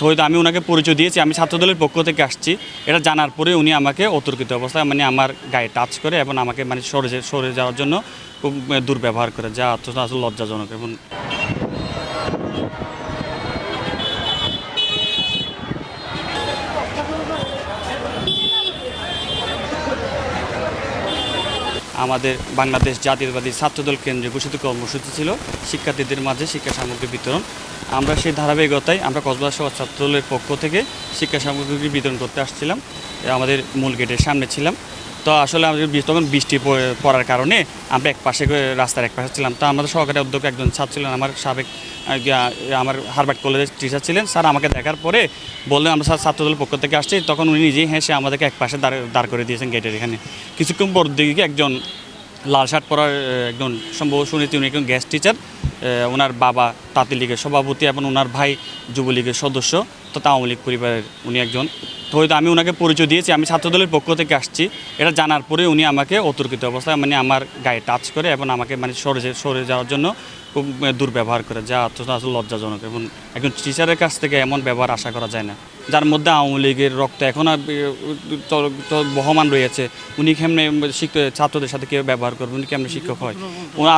তো হয়তো আমি ওনাকে পরিচয় দিয়েছি, আমি ছাত্রদলের পক্ষ থেকে আসছি। এটা জানার পরে উনি আমাকে অতর্কিত অবস্থায় মানে আমার গায়ে টাচ করে এবং আমাকে মানে সরে সরে যাওয়ার জন্য খুব দুর্ব্যবহার করে, যা আসলে লজ্জাজনক এবং আমাদের বাংলাদেশ জাতীয়তাবাদী ছাত্রদল কেন্দ্রে ঘোষিত কর্মসূচি ছিল। শিক্ষার্থীদের মাঝে শিক্ষা সামগ্রী বিতরণ আমরা সেই ধারাবাহিকতায় আমরা কসবা সহ ছাত্রদলের পক্ষ থেকে শিক্ষা সামগ্রী বিতরণ করতে আসছিলাম, আমাদের মূল গেটের সামনে ছিলাম। তো আসলে আমাদের তখন বৃষ্টি পড়ার কারণে আমরা এক পাশে রাস্তার এক পাশে ছিলাম। তো আমাদের সহকারী অধ্যক্ষ একজন ছাত্র ছিলেন, আমার সাবেক আমার হারবার্ট কলেজের টিচার ছিলেন। স্যার আমাকে দেখার পরে বললেন, আমরা স্যার ছাত্রদলের পক্ষ থেকে আসছি। তখন উনি নিজেই হেসে আমাদেরকে এক পাশে দাঁড় দাঁড় করে দিয়েছেন গেটের এখানে। কিছুক্ষণ পর দিকে একজন লাল শার্ট পরার, একজন সম্ভব শুনেছি উনি একজন গ্যাস টিচার ওনার বাবা তাঁতি লীগের সভাপতি এবং ওনার ভাই যুবলীগের সদস্য, তো আওয়ামী লীগ পরিবারের উনি একজন। তো হয়তো আমি ওনাকে পরিচয় দিয়েছি, আমি ছাত্রদলের পক্ষ থেকে আসছি। এটা জানার পরে উনি আমাকে অতর্কিত অবস্থায় মানে আমার গায়ে টাচ করে এবং আমাকে মানে সরে সরে যাওয়ার জন্য খুব দুর্ব্যবহার করে। যা আসলে লজ্জাজনক এবং একজন টিচারের কাছ থেকে এমন ব্যবহার আশা করা যায় না। যার মধ্যে আওয়ামী লীগের রক্ত এখন বহমান রয়েছে, উনি কেমনে শিক্ষক ছাত্রদের সাথে কেউ ব্যবহার করবে, উনি কেমনে শিক্ষক হয়?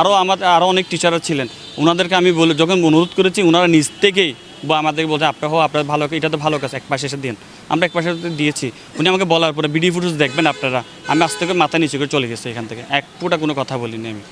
আরও আমাদের আরও অনেক টিচাররা ছিলেন ওনাদেরকে আমি বলে, যখন অনুরোধ করেছি ওনারা নিজ থেকেই বা আমাদের বলছে আপনার হো আপনার ভালো, এটা তো ভালো কাজ, এক পাশে এসে দিন। আমরা এক পাশে দিয়েছি। উনি আমাকে বলার পরে ভিডিও ফুটেজ দেখবেন আপনারা? আমি আজ থেকে মাথা নিচু করে চলে গেছি এখান থেকে। এক ফুটা কোনো কথা বলিনি আমি।